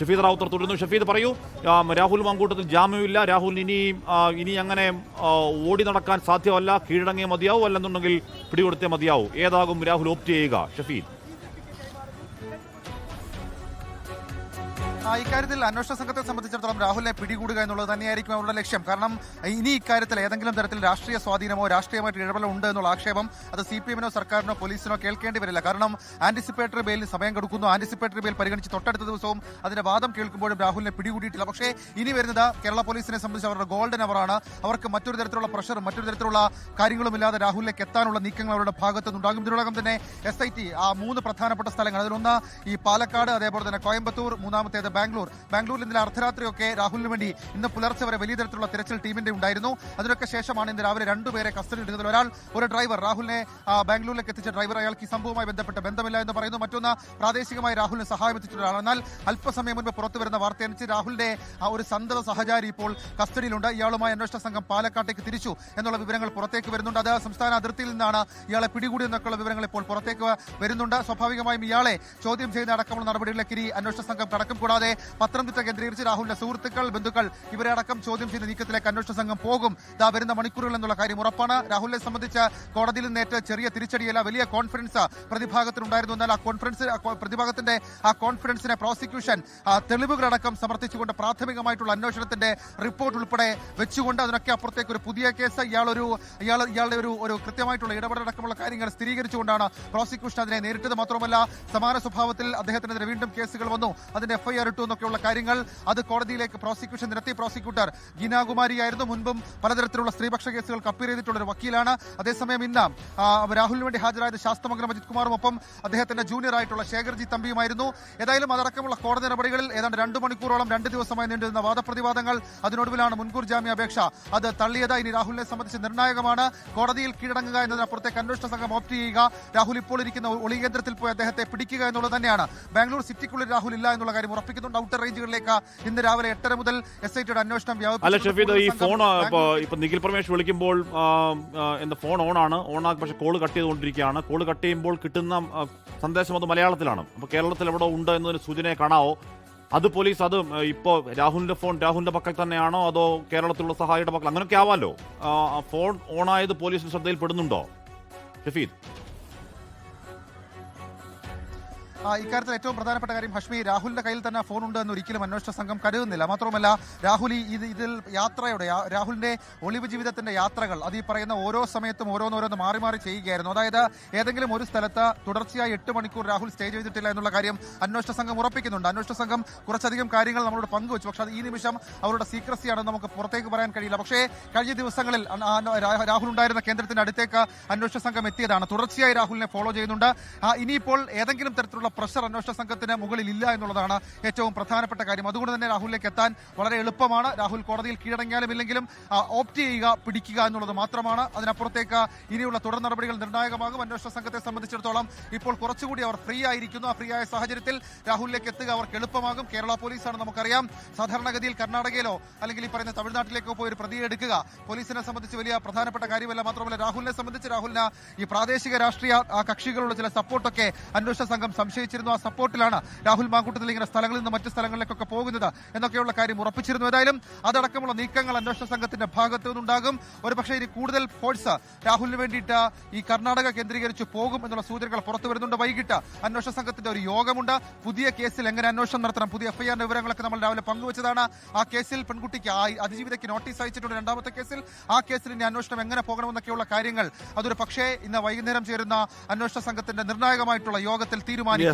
ഷഫീദ് റാവുത്തർ തുടരുന്നു ഷഫീദ് പറയൂ രാഹുൽ മാങ്കൂട്ടത്തിൽ ജാമ്യമില്ല. രാഹുൽ ഇനി ഇനി അങ്ങനെ ഓടി നടക്കാൻ സാധ്യമല്ല. കീഴടങ്ങിയേ മതിയാവും. അല്ലെന്നുണ്ടെങ്കിൽ പിടികൊടുത്തേ മതിയാവും. ഏതാകും രാഹുൽ ഓപ്റ്റ് ചെയ്യുക? ഷഫീദ്. ഇക്കാര്യത്തിൽ അന്വേഷണ സംഘത്തെ സംബന്ധിച്ചിടത്തോളം രാഹുലിനെ പിടികൂടുക എന്നുള്ളത് തന്നെയായിരിക്കും അവരുടെ ലക്ഷ്യം. കാരണം ഇനി ഇക്കാര്യത്തിൽ ഏതെങ്കിലും തരത്തിൽ രാഷ്ട്രീയ സ്വാധീനമോ രാഷ്ട്രീയമായിട്ട് ഇടപെടലോ ഉണ്ട് എന്നുള്ള ആക്ഷേപം അത് സി പി എമ്മിനോ സർക്കാരിനോ പോലീസിനോ കേൾക്കേണ്ടി വരില്ല. കാരണം ആന്റിസിപ്പേറ്ററി ബെയിലിന് സമയം കൊടുക്കുന്നു. ആന്റിസിപ്പേറ്ററി ബെയിൽ പരിഗണിച്ച് തൊട്ടടുത്ത ദിവസവും അതിന്റെ വാദം കേൾക്കുമ്പോഴും രാഹുലിനെ പിടികൂടിയിട്ടില്ല. പക്ഷേ ഇനി വരുന്നത് കേരള പോലീസിനെ സംബന്ധിച്ച് അവരുടെ ഗോൾഡൻ അവറാണ് അവർക്ക് മറ്റൊരു തരത്തിലുള്ള പ്രഷറും മറ്റൊരു തരത്തിലുള്ള കാര്യങ്ങളും ഇല്ലാതെ രാഹുലിലേക്ക് എത്താനുള്ള നീക്കങ്ങൾ അവരുടെ ഭാഗത്തു നിന്നുണ്ടാകും ഇതിനോടകം തന്നെ എസ് ഐ ടി ആ മൂന്ന് പ്രധാനപ്പെട്ട സ്ഥലങ്ങൾ. അതിലൊന്ന് ഈ പാലക്കാട് അതേപോലെ തന്നെ കോയമ്പത്തൂർ മൂന്നാമത്തേത് ബാംഗ്ലൂർ. ബാംഗ്ലൂരിൽ ഇന്നലെ അർദ്ധരാത്രിയൊക്കെ രാഹുലിന് വേണ്ടി ഇന്ന് പുലർച്ചെ വരെ വലിയ തരത്തിലുള്ള തിരച്ചിൽ ടീമിന്റെ ഉണ്ടായിരുന്നു. അതിനൊക്കെ ശേഷമാണ് ഇന്ന് രാവിലെ രണ്ടുപേരെ കസ്റ്റഡി എടുക്കുന്നത് ഒരാൾ ഒരു ഡ്രൈവർ രാഹുലിനെ ബാംഗ്ലൂരിലേക്ക് എത്തിച്ച ഡ്രൈവർ അയാൾക്ക് ഈ സംഭവവുമായി ബന്ധപ്പെട്ട് ബന്ധമില്ല എന്ന് പറയുന്നു. മറ്റൊന്ന് പ്രാദേശികമായി രാഹുലിന് സഹായം എത്തിച്ചിട്ടുള്ള എന്നാൽ അല്പസമയം മുൻപ് പുറത്തു വരുന്ന വാർത്തയനുസരിച്ച് രാഹുലിന്റെ ഒരു സന്തത സഹചാരി ഇപ്പോൾ കസ്റ്റഡിയിലുണ്ട്. ഇയാളുമായി അന്വേഷണ സംഘം പാലക്കാട്ടേക്ക് തിരിച്ചു എന്നുള്ള വിവരങ്ങൾ പുറത്തേക്ക് വരുന്നുണ്ട്. അത് സംസ്ഥാന അതിർത്തിയിൽ നിന്നാണ് ഇയാളെ പിടികൂടിയെന്നൊക്കെയുള്ള വിവരങ്ങൾ ഇപ്പോൾ പുറത്തേക്ക് വരുന്നുണ്ട്. സ്വാഭാവികമായും ഇയാളെ ചോദ്യം ചെയ്യുന്ന അടക്കമുള്ള നടപടികളിലേക്ക് ഇനി അന്വേഷണ സംഘം കടക്കും. കൂടാതെ പത്തനംതിട്ട കേന്ദ്രീകരിച്ച് രാഹുലിന്റെ സുഹൃത്തുക്കൾ ബന്ധുക്കൾ ഇവരെ അടക്കം ചോദ്യം ചെയ്ത നീക്കത്തിലേക്ക് അന്വേഷണ സംഘം പോകും. ദാ വരുന്ന മണിക്കൂറുകൾ എന്നുള്ള കാര്യം ഉറപ്പാണ്. രാഹുലിനെ സംബന്ധിച്ച് കോടതിയിൽ നേരിട്ട് ചെറിയ തിരിച്ചടിയല്ല വലിയ കോൺഫിഡൻസ് പ്രതിഭാഗത്തിനുണ്ടായിരുന്നു. എന്നാൽ ആ കോൺഫിഡൻസ് പ്രതിഭാഗത്തിന്റെ ആ കോൺഫിഡൻസിനെ പ്രോസിക്യൂഷൻ തെളിവുകളടക്കം സമർത്ഥിച്ചുകൊണ്ട് പ്രാഥമികമായിട്ടുള്ള അന്വേഷണത്തിന്റെ റിപ്പോർട്ട് ഉൾപ്പെടെ വെച്ചുകൊണ്ട് അതിനൊക്കെ അപ്പുറത്തേക്ക് ഒരു പുതിയ കേസ് ഇയാളൊരു ഇയാൾ ഇയാളുടെ ഒരു ഒരു കൃത്യമായിട്ടുള്ള ഇടപെടലടക്കമുള്ള കാര്യങ്ങൾ സ്ഥിരീകരിച്ചുകൊണ്ടാണ് പ്രോസിക്യൂഷൻ അതിനെ നേരിട്ടത്. മാത്രമല്ല സമാന സ്വഭാവത്തിൽ അദ്ദേഹത്തിനെതിരെ വീണ്ടും കേസുകൾ വന്നു. അതിന്റെ എഫ്ഐആർ ഇട്ടു എന്നൊക്കെയുള്ള കാര്യങ്ങൾ അത് കോടതിയിലേക്ക് പ്രോസിക്യൂഷൻ നിരത്തി. പ്രോസിക്യൂട്ടർ ഗീനാകുമാരിയായിരുന്നു മുൻപും പലതരത്തിലുള്ള സ്ത്രീപക്ഷ കേസുകൾക്ക് അപ്പീൽ ചെയ്തിട്ടുള്ള ഒരു വക്കീലാണ്. അതേസമയം ഇന്ന് രാഹുലിന് വേണ്ടി ഹാജരായത് ശാസ്തമംഗലം അജിത് കുമാറും. ഒപ്പം അദ്ദേഹത്തിന്റെ ജൂനിയർ ആയിട്ടുള്ള ശേഖർജി തമ്പിയുമായിരുന്നു. ഏതായാലും അതടക്കമുള്ള കോടതി നടപടികളിൽ ഏതാണ്ട് രണ്ടു മണിക്കൂറോളം രണ്ട് ദിവസമായി നീണ്ടിരുന്ന വാദപ്രതിവാദങ്ങൾ അതിനൊടുവിലാണ് മുൻകൂർ ജാമ്യാപേക്ഷ. അത് തള്ളിയത് ഇനി രാഹുലിനെ സംബന്ധിച്ച് നിർണായകമാണ്. കോടതിയിൽ കീഴടങ്ങുക എന്നതിനപ്പുറത്തേക്ക് അന്വേഷണ സംഘം ഓപ്റ്റ് ചെയ്യുക. രാഹുൽ ഇപ്പോൾ ഇരിക്കുന്ന ഒളികേന്ദ്രത്തിൽ പോയി അദ്ദേഹത്തെ പിടിക്കുക എന്നുള്ളത് തന്നെയാണ്. ബാംഗ്ലൂർ സിറ്റിക്കുള്ളിൽ രാഹുൽ ഇല്ല എന്നുള്ള കാര്യം ഉറപ്പിക്കുന്നുണ്ട് ഔട്ടർ റേഞ്ചുകളിലേക്ക്. ഇന്ന് രാവിലെ എട്ടര മുതൽ എസ് ഐ ടിയുടെ അന്വേഷണം അല്ല ഷെഫീദ് ഈ ഫോൺ ഇപ്പൊ നിഖിൽ പ്രമേഷ് വിളിക്കുമ്പോൾ എന്താ ഫോൺ ഓൺ ആണ്. ഓൺ ആക്കി പക്ഷെ കോൾ കട്ട് ചെയ്തുകൊണ്ടിരിക്കുകയാണ്. കോൾ കട്ട് ചെയ്യുമ്പോൾ കിട്ടുന്ന സന്ദേശം അത് മലയാളത്തിലാണ്. അപ്പൊ കേരളത്തിൽ എവിടെ ഉണ്ട് എന്നൊരു സൂചനയെ കാണാവോ? അത് പോലീസ് അത് ഇപ്പോ രാഹുലിന്റെ ഫോൺ രാഹുലിന്റെ പക്കൽ തന്നെയാണോ? അതോ കേരളത്തിലുള്ള സഹായിയുടെ പക്കൽ? അങ്ങനെയൊക്കെ ആവാലോ? ഫോൺ ഓൺ ആയത് പോലീസിന് ശ്രദ്ധയിൽപ്പെടുന്നുണ്ടോ? ഷഫീദ്. ഇക്കാര്യത്തിൽ ഏറ്റവും പ്രധാനപ്പെട്ട കാര്യം ഹഷ്മി രാഹുലിന്റെ കയ്യിൽ തന്നെ ഫോൺ ഉണ്ട് എന്ന് ഒരിക്കലും അന്വേഷണ സംഘം കരുതുന്നില്ല. മാത്രമല്ല രാഹുൽ ഇത് ഇതിൽ യാത്രയുടെ രാഹുലിന്റെ ഒളിവ് ജീവിതത്തിന്റെ യാത്രകൾ അത് ഈ പറയുന്ന ഓരോ സമയത്തും ഓരോന്നോരോന്ന് മാറി മാറി ചെയ്യുകയായിരുന്നു. അതായത് ഏതെങ്കിലും ഒരു സ്ഥലത്ത് തുടർച്ചയായി എട്ട് മണിക്കൂർ രാഹുൽ സ്റ്റേ ചെയ്തിട്ടില്ല എന്നുള്ള കാര്യം അന്വേഷണ സംഘം ഉറപ്പിക്കുന്നുണ്ട്. അന്വേഷണ സംഘം കുറച്ചധികം കാര്യങ്ങൾ നമ്മളോട് പങ്കുവച്ചു. പക്ഷേ അത് ഈ നിമിഷം അവരുടെ സീക്രസിയാണ് നമുക്ക് പുറത്തേക്ക് പറയാൻ കഴിയില്ല. പക്ഷേ കഴിഞ്ഞ ദിവസങ്ങളിൽ രാഹുൽ ഉണ്ടായിരുന്ന കേന്ദ്രത്തിന്റെ അടുത്തേക്ക് അന്വേഷണ സംഘം എത്തിയതാണ്. തുടർച്ചയായി രാഹുലിനെ ഫോളോ ചെയ്യുന്നുണ്ട്. ഇനിയിപ്പോൾ ഏതെങ്കിലും തരത്തിലുള്ള പ്രഷർ അന്വേഷണ സംഘത്തിന് മുകളിൽ ഇല്ല എന്നുള്ളതാണ് ഏറ്റവും പ്രധാനപ്പെട്ട കാര്യം. അതുകൊണ്ട് തന്നെ രാഹുലിലേക്ക് എത്താൻ വളരെ എളുപ്പമാണ്. രാഹുൽ കോടതിയിൽ കീഴടങ്ങിയാലും ഇല്ലെങ്കിലും ഓപ്റ്റ് ചെയ്യുക പിടിക്കുക എന്നുള്ളത് മാത്രമാണ്. അതിനപ്പുറത്തേക്ക് ഇനിയുള്ള തുടർ നടപടികൾ നിർണായകമാകും. അന്വേഷണ സംഘത്തെ സംബന്ധിച്ചിടത്തോളം ഇപ്പോൾ കുറച്ചുകൂടി അവർ ഫ്രീ ആയിരിക്കുന്നു. ആ ഫ്രീ ആയ സാഹചര്യത്തിൽ രാഹുലിലേക്ക് എത്തുക അവർക്ക് എളുപ്പമാകും. കേരള പോലീസാണ് നമുക്കറിയാം. സാധാരണഗതിയിൽ കർണാടകയിലോ അല്ലെങ്കിൽ ഈ പറയുന്ന തമിഴ്നാട്ടിലേക്കോ പോയി ഒരു പ്രതിയെ എടുക്കുക. പോലീസിനെ സംബന്ധിച്ച് വലിയ പ്രധാനപ്പെട്ട കാര്യമല്ല. മാത്രമല്ല രാഹുലിനെ സംബന്ധിച്ച് രാഹുലിന് ഈ പ്രാദേശിക രാഷ്ട്രീയ കക്ഷികളുള്ള ചില സപ്പോർട്ടൊക്കെ അന്വേഷണ സംഘം സംശയിച്ചിരുന്നു ആ സപ്പോർട്ടിലാണ് രാഹുൽ മാങ്കൂട്ടത്തിൽ ഇങ്ങനെ സ്ഥലങ്ങളിൽ നിന്ന് മറ്റ് സ്ഥലങ്ങളിലേക്കൊക്കെ പോകുന്നത് എന്നൊക്കെയുള്ള കാര്യം ഉറപ്പിച്ചിരുന്നു. ഏതായാലും അതടക്കമുള്ള നീക്കങ്ങൾ അന്വേഷണ സംഘത്തിന്റെ ഭാഗത്തു നിന്നുണ്ടാകും. ഒരു പക്ഷേ ഇനി കൂടുതൽ ഫോഴ്സ് രാഹുലിന് വേണ്ടിയിട്ട് ഈ കർണാടക കേന്ദ്രീകരിച്ച് പോകും എന്നുള്ള സൂചനകൾ പുറത്തു വരുന്നുണ്ട്. വൈകിട്ട് അന്വേഷണ സംഘത്തിന്റെ ഒരു യോഗമുണ്ട്. പുതിയ കേസിൽ എങ്ങനെ അന്വേഷണം നടത്തണം? പുതിയ എഫ്ഐആറിന്റെ വിവരങ്ങളൊക്കെ നമ്മൾ രാവിലെ പങ്കുവച്ചതാണ്. ആ കേസിൽ പെൺകുട്ടിക്ക് അതിജീവിതയ്ക്ക് നോട്ടീസ് അയച്ചിട്ടുണ്ട് രണ്ടാമത്തെ കേസിൽ. ആ കേസിൽ ഇനി അന്വേഷണം എങ്ങനെ പോകണമെന്നൊക്കെയുള്ള കാര്യങ്ങൾ. അതൊരു പക്ഷേ ഇന്ന് വൈകുന്നേരം ചേരുന്ന അന്വേഷണ സംഘത്തിന്റെ നിർണായകമായിട്ടുള്ള യോഗത്തിൽ തീരുമാനിക്കും.